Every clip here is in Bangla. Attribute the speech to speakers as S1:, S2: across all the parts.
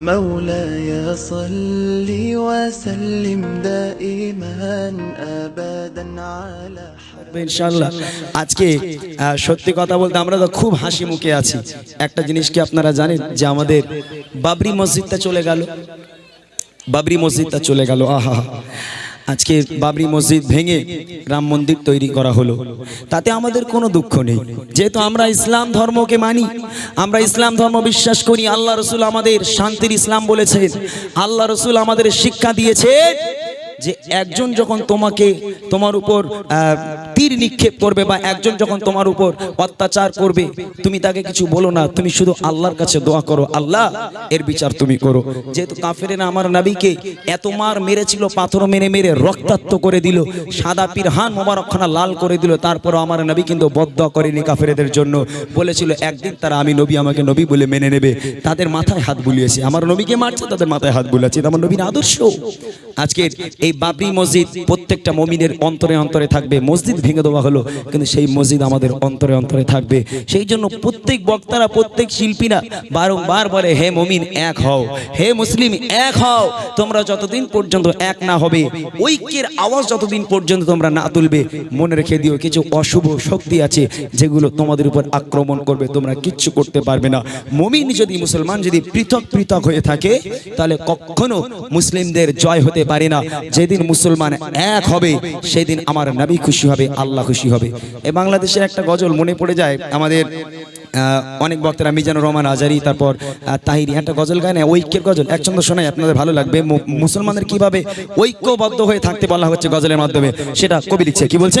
S1: مولاي صل وسلم دائما ابدا على
S2: ইনশাল্লাহ আজকে আহ, সত্যি কথা বলতে আমরা তো খুব হাসি মুখে আছি একটা জিনিস কি আপনারা জানেন যে আমাদের বাবরি মসজিদটা চলে গেল বাবরি মসজিদটা চলে গেল আহা আজকে বাবরি মসজিদ ভেঙে রাম মন্দির তৈরি করা হলো। তাতে আমাদের কোনো দুঃখ নেই। যেহেতু আমরা ইসলাম ধর্মকে মানি, আমরা ইসলাম ধর্ম বিশ্বাস করি, আল্লাহ রসুল আমাদের শান্তির ইসলাম বলেছেন, আল্লাহ রসুল আমাদের শিক্ষা দিয়েছে। যে একজন যখন তোমাকে তোমার উপর তীর নিক্ষেপ করবে বা একজন যখন তোমার উপর অত্যাচার করবে, তুমি তাকে কিছু বলো না, তুমি শুধু আল্লাহর কাছে দোয়া করো, আল্লাহ, এর বিচার তুমি করো। যেহেতু কাফেরেরা আমার নবীকে এত মার মেরেছিল, পাথর মেরে মেরে রক্তাক্ত করে দিল, সাদা পিরহান মোবারকখানা লাল করে দিল তারপর আমার নবী কিন্তু বদ্ধ করেনি কাফেরেদের জন্য। বলেছিল, একদিন তারা আমি নবী, আমাকে নবী বলে মেনে নেবে। তাদের মাথায় হাত বুলিয়েছে। আমার নবীকে মারছে, তাদের মাথায় হাত বুলিয়েছে আমার নবীর আদর্শ। আজকের এই বাবরি মসজিদ প্রত্যেকটা মমিনের অন্তরে অন্তরে থাকবে। মসজিদ ভেঙে দেওয়া হলো, কিন্তু সেই মসজিদ আমাদের অন্তরে অন্তরে থাকবে। সেই জন্য প্রত্যেক বক্তারা, প্রত্যেক শিল্পীরা বারংবার বলে, হে মমিন, এক হও। হে মুসলিম, এক হও। তোমরা যতদিন পর্যন্ত এক না হবে, ঐক্যের আওয়াজ যতদিন পর্যন্ত তোমরা না তুলবে, মনে রেখে দিও, কিছু অশুভ শক্তি আছে যেগুলো তোমাদের উপর আক্রমণ করবে। তোমরা কিচ্ছু করতে পারবে না। মমিন যদি মুসলমান যদি পৃথক পৃথক হয়ে থাকে, তাহলে কখনো মুসলিমদের জয় হতে পারে না। যেদিন মুসলমান এক হবে, সেদিন আমার নবী খুশি হবে, আল্লাহ খুশি হবে। এ বাংলাদেশের একটা গজল মনে পড়ে যায়, আমাদের অনেক বক্তারা মিজানুর রহমান আজারি, তারপর তাহিরি, একটা গজল গায় না, ঐক্যের গজল। এক ছন্দ শোনাই, আপনাদের ভালো লাগবে। মুসলমানের কীভাবে ঐক্যবদ্ধ হয়ে থাকতে বলা হচ্ছে গজলের মাধ্যমে, সেটা কবি লিখছে, কি বলছে?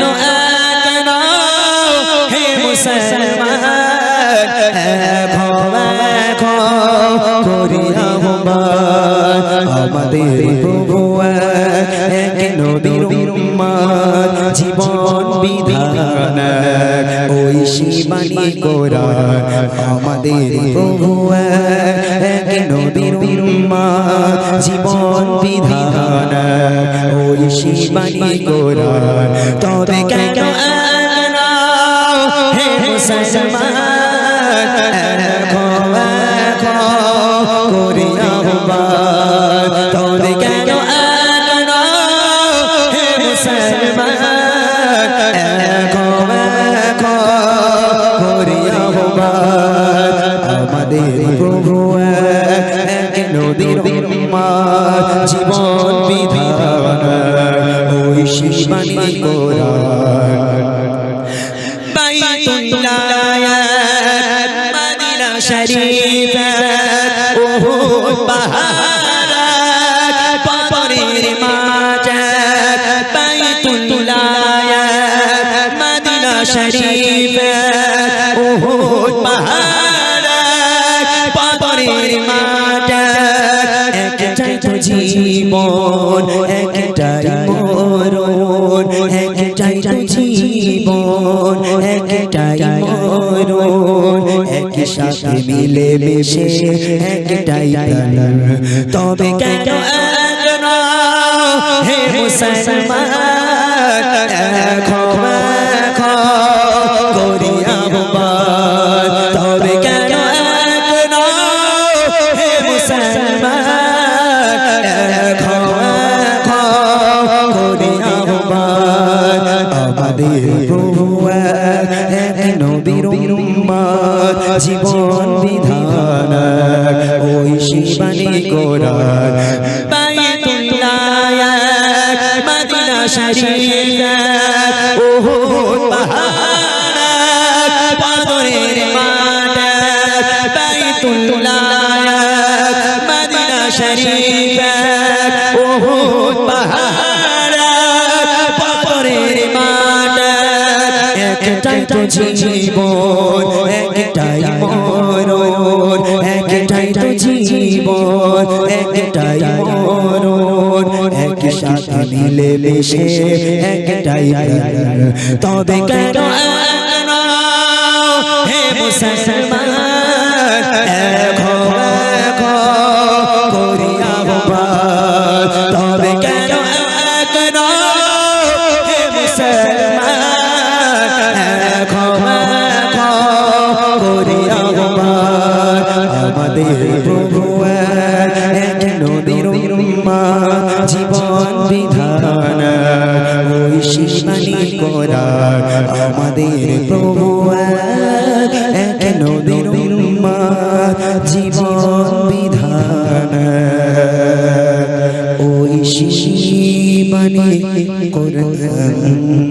S3: কেন এক নও? হে মুসলমান আমাদের প্রভু এক নবীর উম্মত, জীবন বিধান ওই শিবানী কোরআন আমাদের প্রভু নবীর উম্মত, জীবন বিধান ওই শিবানী গোরা। তবে কেন হে মুসলমান? জীবন বিধান ওই শিবানী কোরআন তো জীবন, একটাই মরণ একই সাথে মিলে মিশে একটাই তবে কেন হে মুসলমান তবে কেন হে মুসলমান আমাদের প্রভু এক নবীর উম্মত, জীবন বিধান ওই শিবানী কোরআন বাইতুল্লাহ মদিনা শরীফ ওহুদ পাহাড় পাথরের মাঠ বাইতুল্লাহ মদিনা শরীফ তো জীবন, একটাই মরণ, একটাই তো জীবন, একটাই মরণ এক সাথে মিলে একটাই তবে কেন হে মুসলমান? জীবন বিধান ওই মানে করার আমাদের প্রভু জীবন বিধান ওই মানে করার